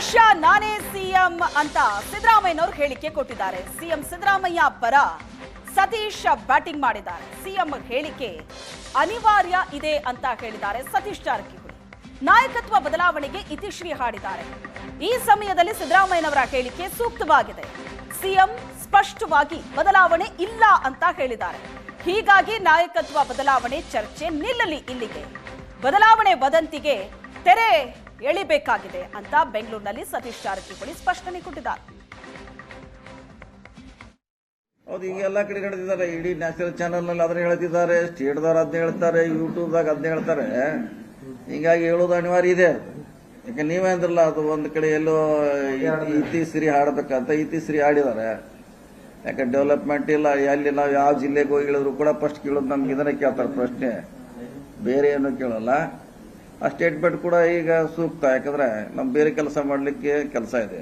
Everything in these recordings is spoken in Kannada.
ವರ್ಷ ನಾನೇ ಸಿಎಂ ಅಂತ ಸಿದ್ದರಾಮಯ್ಯನವರು ಹೇಳಿಕೆ ಕೊಟ್ಟಿದ್ದಾರೆ. ಸಿಎಂ ಸಿದ್ದರಾಮಯ್ಯ ಪರ ಸತೀಶ್ ಬ್ಯಾಟಿಂಗ್ ಮಾಡಿದ್ದಾರೆ. ಸಿಎಂ ಹೇಳಿಕೆ ಅನಿವಾರ್ಯ ಇದೆ ಅಂತ ಹೇಳಿದ್ದಾರೆ ಸತೀಶ್ ಜಾರಕಿಹೊಳಿ. ನಾಯಕತ್ವ ಬದಲಾವಣೆಗೆ ಇತಿಶ್ರೀ ಹಾಡಿದ್ದಾರೆ. ಈ ಸಮಯದಲ್ಲಿ ಸಿದ್ದರಾಮಯ್ಯನವರ ಹೇಳಿಕೆ ಸೂಕ್ತವಾಗಿದೆ. ಸಿಎಂ ಸ್ಪಷ್ಟವಾಗಿ ಬದಲಾವಣೆ ಇಲ್ಲ ಅಂತ ಹೇಳಿದ್ದಾರೆ. ಹೀಗಾಗಿ ನಾಯಕತ್ವ ಬದಲಾವಣೆ ಚರ್ಚೆ ನಿಲ್ಲಲಿ ಇಲ್ಲಿಗೆ. ಬದಲಾವಣೆ ವದಂತಿಗೆ ತೆರೆ ಎಳಿಬೇಕಾಗಿದೆ ಅಂತ ಬೆಂಗಳೂರಿನಲ್ಲಿ ಸತೀಶ್ ಜಾರಕಿಹೊಳಿ ಸ್ಪಷ್ಟನೆ ಕೊಟ್ಟಿದ್ದಾರೆ. ಹೌದು, ಈಗ ಎಲ್ಲ ಕಡೆ ಹೇಳ್ತಿದ್ದಾರೆ, ಇಡೀ ನ್ಯಾಷನಲ್ ಚಾನೆಲ್ನಲ್ಲಿ ಅದನ್ನ ಹೇಳ್ತಿದ್ದಾರೆ ಸ್ಟೇಟ್ದವ್ರು ಅದನ್ನ ಹೇಳ್ತಾರೆ ಯೂಟ್ಯೂಬ್ದಾಗ ಅದನ್ನ ಹೇಳ್ತಾರೆ. ಹಿಂಗಾಗಿ ಹೇಳೋದು ಅನಿವಾರ್ಯ ಇದೆ ಯಾಕೆ ನೀವೇ ಅಂದ್ರಲ್ಲ, ಅದು ಒಂದ್ ಕಡೆ ಎಲ್ಲೋ ಇತಿ- ಇತಿಶ್ರೀ ಹಾಡ್ಬೇಕಂತ ಇತಿಶ್ರೀ ಹಾಡಿದ್ದಾರೆ. ಯಾಕೆ ಡೆವಲಪ್ಮೆಂಟ್ ಇಲ್ಲ ಎಲ್ಲಿ ನಾವು ಯಾವ ಜಿಲ್ಲೆಗೆ ಹೋಗಿ ಹೇಳಿದ್ರು ಕೂಡ ಫಸ್ಟ್ ಕೇಳೋದು ನಮ್ಗೆ ಇದನ್ನ ಕೇಳ್ತಾರೆ ಪ್ರಶ್ನೆ. ಬೇರೆ ಏನು ಕೇಳಲ್ಲ. ಆ ಸ್ಟೇಟ್ಮೆಂಟ್ ಕೂಡ ಈಗ ಸೂಕ್ತ. ಯಾಕಂದ್ರೆ ನಮ್ ಬೇರೆ ಕೆಲಸ ಮಾಡಲಿಕ್ಕೆ ಕೆಲಸ ಇದೆ.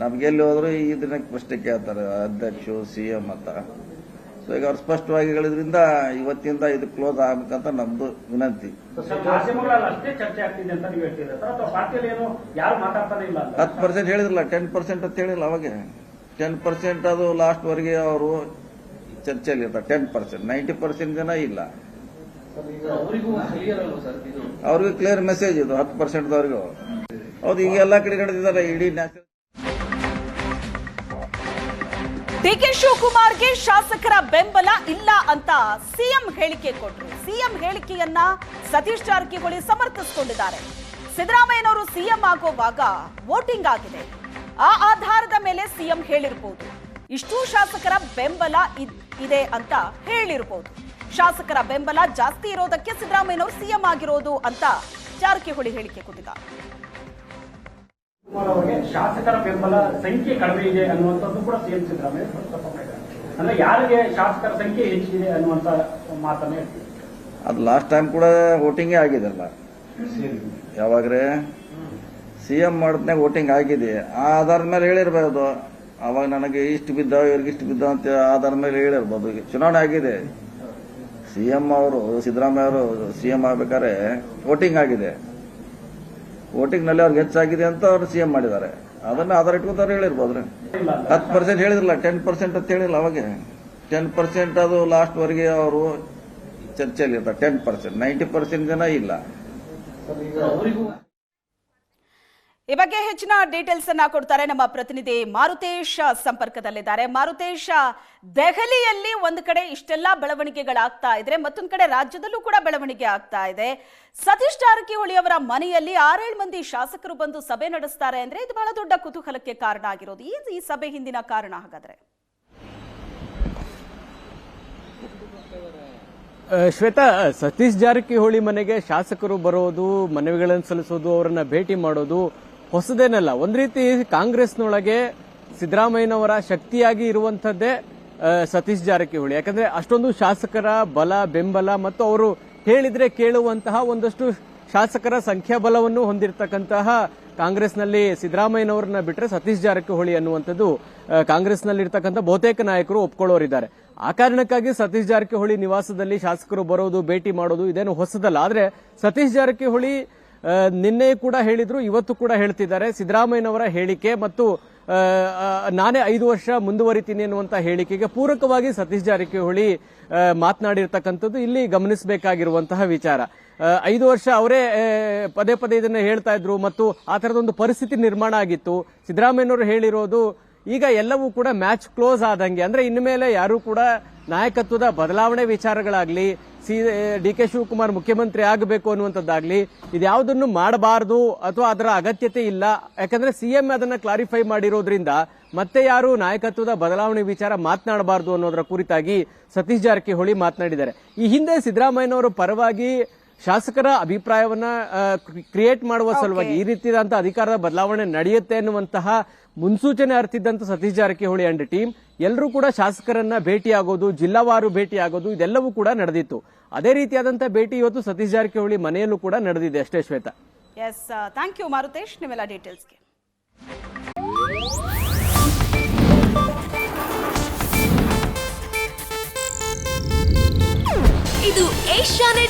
ನಮ್ಗೆ ಎಲ್ಲಿ ಹೋದ್ರು ಇದನ್ನ ಪ್ರಶ್ನೆ ಕೇಳ್ತಾರೆ ಅಧ್ಯಕ್ಷರು ಸಿ ಎಂ ಅಂತ. ಸೊ ಈಗ ಅವ್ರು ಸ್ಪಷ್ಟವಾಗಿ ಹೇಳಿದ್ರಿಂದ ಇವತ್ತಿಂದ ಇದು ಕ್ಲೋಸ್ ಆಗ್ಬೇಕಂತ ನಮ್ದು ವಿನಂತಿ. ಹತ್ತು ಪರ್ಸೆಂಟ್ ಹೇಳಿದ್ರಲ್ಲ ಟೆನ್ ಪರ್ಸೆಂಟ್ ಅಂತ ಹೇಳಿಲ್ಲ ಅವಾಗ. ಟೆನ್ ಪರ್ಸೆಂಟ್ ಅದು ಲಾಸ್ಟ್ ವರೆಗೆ ಅವರು ಚರ್ಚೆಯಲ್ಲಿ ಇರ್ತಾರೆ ಟೆನ್ ಪರ್ಸೆಂಟ್ ನೈಂಟಿ ಪರ್ಸೆಂಟ್ ಜನ ಇಲ್ಲ. ಅವರಿಗೂ ಕ್ಲಿಯರ್ ಸರ್ ಇದು? ಅವ್ರಿಗೆ ಕ್ಲಿಯರ್ ಮೆಸೇಜ್ ಇದು ಹತ್ತು ಪರ್ಸೆಂಟ್ದವ್ರಿಗೂ ಹೌದು ಈಗ ಎಲ್ಲಾ ಕಡೆ ನಡೆದಿದ್ದಾರೆ ಇಡೀ ನ್ಯಾಷನಲ್ ಡಿಕೆ ಶಿವಕುಮಾರ್ಗೆ ಶಾಸಕರ ಬೆಂಬಲ ಇಲ್ಲ ಅಂತ ಸಿಎಂ ಹೇಳಿಕೆ ಕೊಟ್ರು. ಸಿಎಂ ಹೇಳಿಕೆಯನ್ನ ಸತೀಶ್ ಜಾರಕಿಹೊಳಿ ಸಮರ್ಥಿಸಿಕೊಂಡಿದ್ದಾರೆ. ಸಿದ್ದರಾಮಯ್ಯನವರು ಸಿಎಂ ಆಗುವಾಗ ವೋಟಿಂಗ್ ಆಗಿದೆ. ಆ ಆಧಾರದ ಮೇಲೆ ಸಿಎಂ ಹೇಳಿರಬಹುದು ಇಷ್ಟೂ ಶಾಸಕರ ಬೆಂಬಲ ಇದ್- ಇದೆ ಅಂತ ಹೇಳಿರಬಹುದು ಶಾಸಕರ ಬೆಂಬಲ ಜಾಸ್ತಿ ಇರೋದಕ್ಕೆ ಸಿದ್ದರಾಮಯ್ಯನವರು ಸಿಎಂ ಆಗಿರೋದು ಅಂತ ಜಾರಕಿಹೊಳಿ ಹೇಳಿಕೆ ಕೊಟ್ಟಿದ್ದಾರೆ ಕುಮಾರ್ ಅವರಿಗೆ ಶಾಸಕರ ಬೆಂಬಲ ಸಂಖ್ಯೆ ಕಡಿಮೆ ಇದೆ ಅನ್ನುವಂಥದ್ದು ಕೂಡ ಸಿಎಂ ಸಿದ್ದರಾಮಯ್ಯ ಅಂದ್ರೆ ಯಾರಿಗೆ ಶಾಸಕರ ಸಂಖ್ಯೆ ಹೆಚ್ಚಿದೆ ಅನ್ನುವಂತ ಮಾತನ್ನ ಹೇಳ್ತೀವಿ. ಅದು ಲಾಸ್ಟ್ ಟೈಮ್ ಕೂಡ ವೋಟಿಂಗೇ ಆಗಿದೆಲ್ಲ. ಯಾವಾಗ್ರೆ? ಸಿಎಂ ಮಾಡಿದ್ನಾಗ ವೋಟಿಂಗ್ ಆಗಿದೆ. ಆ ಆಧಾರದ ಮೇಲೆ ಹೇಳಿರ್ಬಾರ್ದು ಅವಾಗ ನನಗೆ ಇಷ್ಟು ಬಿದ್ದಾವ ಇವ್ರಿಗೆ ಇಷ್ಟು ಬಿದ್ದಾವ ಅಂತ ಆಧಾರದ ಮೇಲೆ ಹೇಳಿರ್ಬೋದು. ಚುನಾವಣೆ ಆಗಿದೆ. ಸಿ ಎಂ ಅವರು, ಸಿದ್ದರಾಮಯ್ಯ ಅವರು ಸಿಎಂ ಆಗ್ಬೇಕಾದ್ರೆ ವೋಟಿಂಗ್ ಆಗಿದೆ. ವೋಟಿಂಗ್ನಲ್ಲಿ ಅವ್ರಿಗೆ ಹೆಚ್ಚಾಗಿದೆ ಅಂತ ಅವರು ಸಿಎಂ ಮಾಡಿದ್ದಾರೆ. ಅದನ್ನ ಆಧಾರ ಇಟ್ಕೊಂತ ಅವ್ರು ಹೇಳಿರ್ಬೋದ್ರಿ. ಹತ್ತು ಪರ್ಸೆಂಟ್ ಹೇಳಿದ್ರಲ್ಲ, ಟೆನ್ ಪರ್ಸೆಂಟ್ ಅಂತ ಹೇಳಿಲ್ಲ ಅವಾಗ. ಟೆನ್ ಪರ್ಸೆಂಟ್ ಅದು ಲಾಸ್ಟ್ ವರೆಗೆ ಅವರು ಚರ್ಚೆಯಲ್ಲಿ ಇರ್ತಾರೆ ಟೆನ್ ಪರ್ಸೆಂಟ್, ನೈಂಟಿ ಪರ್ಸೆಂಟ್ ಜನ ಇಲ್ಲ. ಈ ಬಗ್ಗೆ ಹೆಚ್ಚಿನ ಡೀಟೇಲ್ಸ್ ಅನ್ನ ಕೊಡ್ತಾರೆ ನಮ್ಮ ಪ್ರತಿನಿಧಿ ಮಾರುತೇಶ ಸಂಪರ್ಕದಲ್ಲಿದ್ದಾರೆ. ಮಾರುತೇಶ, ದೆಹಲಿಯಲ್ಲಿ ಒಂದು ಕಡೆ ಇಷ್ಟೆಲ್ಲ ಬೆಳವಣಿಗೆಗಳಾಗ್ತಾ ಇದ್ರೆ ಮತ್ತೊಂದು ಕಡೆ ರಾಜ್ಯದಲ್ಲೂ ಕೂಡ ಬೆಳವಣಿಗೆ ಆಗ್ತಾ ಇದೆ. ಸತೀಶ್ ಜಾರಕಿಹೊಳಿ ಅವರ ಮನೆಯಲ್ಲಿ ಆರೇಳು ಮಂದಿ ಶಾಸಕರು ಬಂದು ಸಭೆ ನಡೆಸ್ತಾರೆ ಅಂದ್ರೆ ಇದು ಬಹಳ ದೊಡ್ಡ ಕುತೂಹಲಕ್ಕೆ ಕಾರಣ ಆಗಿರೋದು. ಈ ಈ ಸಭೆ ಹಿಂದಿನ ಕಾರಣ ಹಾಗಾದ್ರೆ? ಶ್ವೇತಾ ಸತೀಶ್ ಜಾರಕಿಹೊಳಿ ಮನೆಗೆ ಶಾಸಕರು ಬರೋದು, ಮನವಿಗಳನ್ನು ಸಲ್ಲಿಸೋದು, ಅವರನ್ನ ಭೇಟಿ ಮಾಡೋದು ಹೊಸದೇನಲ್ಲ, ಒಂದ್ ರೀತಿ ಕಾಂಗ್ರೆಸ್ನೊಳಗೆ ಸಿದ್ದರಾಮಯ್ಯನವರ ಶಕ್ತಿಯಾಗಿ ಇರುವಂತದ್ದೇ ಸತೀಶ್ ಜಾರಕಿಹೊಳಿ. ಯಾಕಂದ್ರೆ ಅಷ್ಟೊಂದು ಶಾಸಕರ ಬಲ, ಬೆಂಬಲ ಮತ್ತು ಅವರು ಹೇಳಿದ್ರೆ ಕೇಳುವಂತಹ ಒಂದಷ್ಟು ಶಾಸಕರ ಸಂಖ್ಯಾಬಲವನ್ನು ಹೊಂದಿರತಕ್ಕಂತಹ ಕಾಂಗ್ರೆಸ್ನಲ್ಲಿ ಸಿದ್ದರಾಮಯ್ಯನವರನ್ನ ಬಿಟ್ಟರೆ ಸತೀಶ್ ಜಾರಕಿಹೊಳಿ ಅನ್ನುವಂಥದ್ದು ಕಾಂಗ್ರೆಸ್ನಲ್ಲಿ ಕಾಂಗ್ರೆಸ್ನಲ್ಲಿರ್ತಕ್ಕಂಥ ಬಹುತೇಕ ನಾಯಕರು ಒಪ್ಕೊಳ್ಳೋರಿದ್ದಾರೆ. ಆ ಕಾರಣಕ್ಕಾಗಿ ಸತೀಶ್ ಜಾರಕಿಹೊಳಿ ನಿವಾಸದಲ್ಲಿ ಶಾಸಕರು ಬರೋದು, ಭೇಟಿ ಮಾಡೋದು ಇದೇನು ಹೊಸದಲ್ಲ. ಆದರೆ ಸತೀಶ್ ಜಾರಕಿಹೊಳಿ ನಿನ್ನೆ ಕೂಡ ಹೇಳಿದ್ರು, ಇವತ್ತು ಕೂಡ ಹೇಳ್ತಿದ್ದಾರೆ. ಸಿದ್ದರಾಮಯ್ಯನವರ ಹೇಳಿಕೆ ಮತ್ತು ನಾನೇ ಐದು ವರ್ಷ ಮುಂದುವರಿತೀನಿ ಅನ್ನುವಂತ ಹೇಳಿಕೆಗೆ ಪೂರಕವಾಗಿ ಸತೀಶ್ ಜಾರಕಿಹೊಳಿ ಮಾತನಾಡಿರ್ತಕ್ಕಂಥದ್ದು ಇಲ್ಲಿ ಗಮನಿಸಬೇಕಾಗಿರುವಂತಹ ವಿಚಾರ. ಐದು ವರ್ಷ ಅವರೇ ಪದೇ ಪದೇ ಇದನ್ನ ಹೇಳ್ತಾ ಇದ್ರು ಮತ್ತು ಆ ಥರದೊಂದು ಪರಿಸ್ಥಿತಿ ನಿರ್ಮಾಣ ಆಗಿತ್ತು. ಸಿದ್ದರಾಮಯ್ಯನವರು ಹೇಳಿರೋದು ಈಗ ಎಲ್ಲವೂ ಕೂಡ ಮ್ಯಾಚ್ ಕ್ಲೋಸ್ ಆದಂಗೆ, ಅಂದ್ರೆ ಇನ್ಮೇಲೆ ಯಾರು ಕೂಡ ನಾಯಕತ್ವದ ಬದಲಾವಣೆ ವಿಚಾರಗಳಾಗ್ಲಿ ಸಿ ಡಿ, ಕೆ, ಶಿವಕುಮಾರ್ ಮುಖ್ಯಮಂತ್ರಿ ಆಗಬೇಕು ಅನ್ನುವಂಥದ್ದಾಗ್ಲಿ ಇದ್ಯಾವುದನ್ನು ಮಾಡಬಾರದು ಅಥವಾ ಅದರ ಅಗತ್ಯತೆ ಇಲ್ಲ, ಯಾಕಂದ್ರೆ ಸಿಎಂ ಅದನ್ನ ಕ್ಲಾರಿಫೈ ಮಾಡಿರೋದ್ರಿಂದ ಮತ್ತೆ ಯಾರು ನಾಯಕತ್ವದ ಬದಲಾವಣೆ ವಿಚಾರ ಮಾತನಾಡಬಾರದು ಅನ್ನೋದರ ಕುರಿತಾಗಿ ಸತೀಶ್ ಜಾರಕಿಹೊಳಿ ಮಾತನಾಡಿದ್ದಾರೆ. ಈ ಹಿಂದೆ ಸಿದ್ದರಾಮಯ್ಯನವರ ಪರವಾಗಿ ಶಾಸಕರ ಅಭಿಪ್ರಾಯವನ್ನ ಕ್ರಿಯೇಟ್ ಮಾಡುವ ಸಲುವಾಗಿ ಈ ರೀತಿಯಾದಂತಹ ಅಧಿಕಾರದ ಬದಲಾವಣೆ ನಡೆಯುತ್ತೆ ಅನ್ನುವಂತಹ ಮುನ್ಸೂಚನೆ ಅರ್ತಿದ್ದಂತ ಸತೀಶ್ ಜಾರಕಿಹೊಳಿ ಅಂಡ್ ಟೀಮ್ ಎಲ್ಲರೂ ಕೂಡ ಶಾಸಕರನ್ನ ಭೇಟಿಯಾಗೋದು ಜಿಲ್ಲಾವಾರು ಭೇಟಿಯಾಗೋದು ಇದೆಲ್ಲವೂ ಕೂಡ ನಡೆದಿತ್ತು. ಅದೇ ರೀತಿಯಾದಂತಹ ಭೇಟಿ ಇವತ್ತು ಸತೀಶ್ ಜಾರಕಿಹೊಳಿ ಮನೆಯಲ್ಲೂ ಕೂಡ ನಡೆದಿದೆ ಅಷ್ಟೇ Shweta. Yes thank you Marutesh ನಿಮ್ಮೆಲ್ಲ ಡೀಟೇಲ್ಸ್ಗೆ ಇದು ಏಷ್ಯಾನೆಟ್